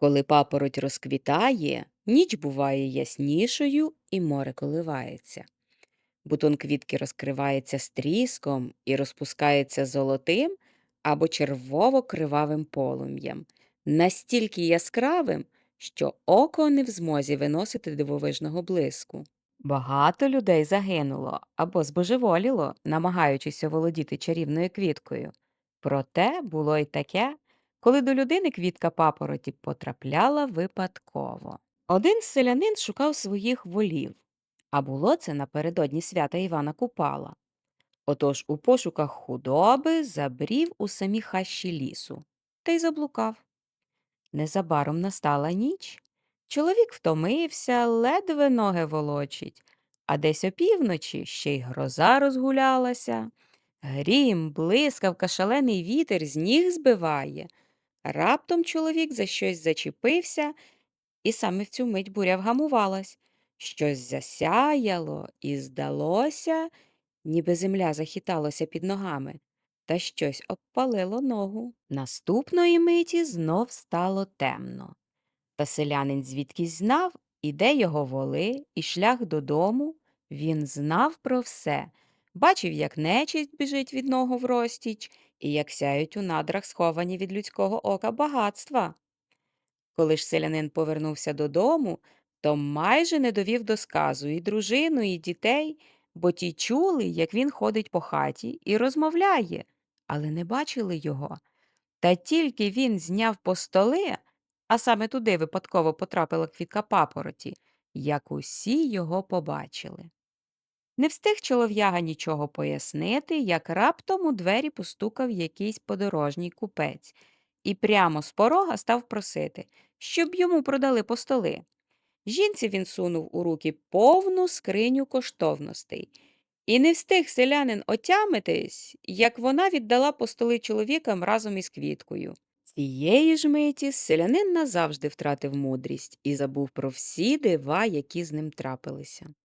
Коли папороть розквітає, ніч буває яснішою і море коливається. Бутон квітки розкривається з тріском і розпускається золотим або червово-кривавим полум'ям, настільки яскравим, що око не в змозі виносити дивовижного блиску. Багато людей загинуло або збожеволіло, намагаючись оволодіти чарівною квіткою. Проте було й таке, коли до людини квітка папороті потрапляла випадково. Один селянин шукав своїх волів, а було це напередодні свята Івана Купала. Отож у пошуках худоби забрів у самі хащі лісу та й заблукав. Незабаром настала ніч. Чоловік втомився, ледве ноги волочить, а десь опівночі ще й гроза розгулялася. Грім, блискавка, шалений вітер з ніг збиває. Раптом чоловік за щось зачепився, і саме в цю мить буря вгамувалась. Щось засяяло, і здалося, ніби земля захиталася під ногами, та щось обпалило ногу. Наступної миті знов стало темно. Та селянин звідкись знав, і де його воли, і шлях додому. Він знав про все, бачив, як нечисть біжить від ногу в розтіч, і як сяють у надрах сховані від людського ока багатства. Коли ж селянин повернувся додому, то майже не довів до сказу і дружину, і дітей, бо ті чули, як він ходить по хаті і розмовляє, але не бачили його. Та тільки він зняв постоли, а саме туди випадково потрапила квітка папороті, як усі його побачили. Не встиг чолов'яга нічого пояснити, як раптом у двері постукав якийсь подорожній купець і прямо з порога став просити, щоб йому продали постоли. Жінці він сунув у руки повну скриню коштовностей. І не встиг селянин отямитись, як вона віддала постоли чоловікам разом із квіткою. Цієї ж миті селянин назавжди втратив мудрість і забув про всі дива, які з ним трапилися.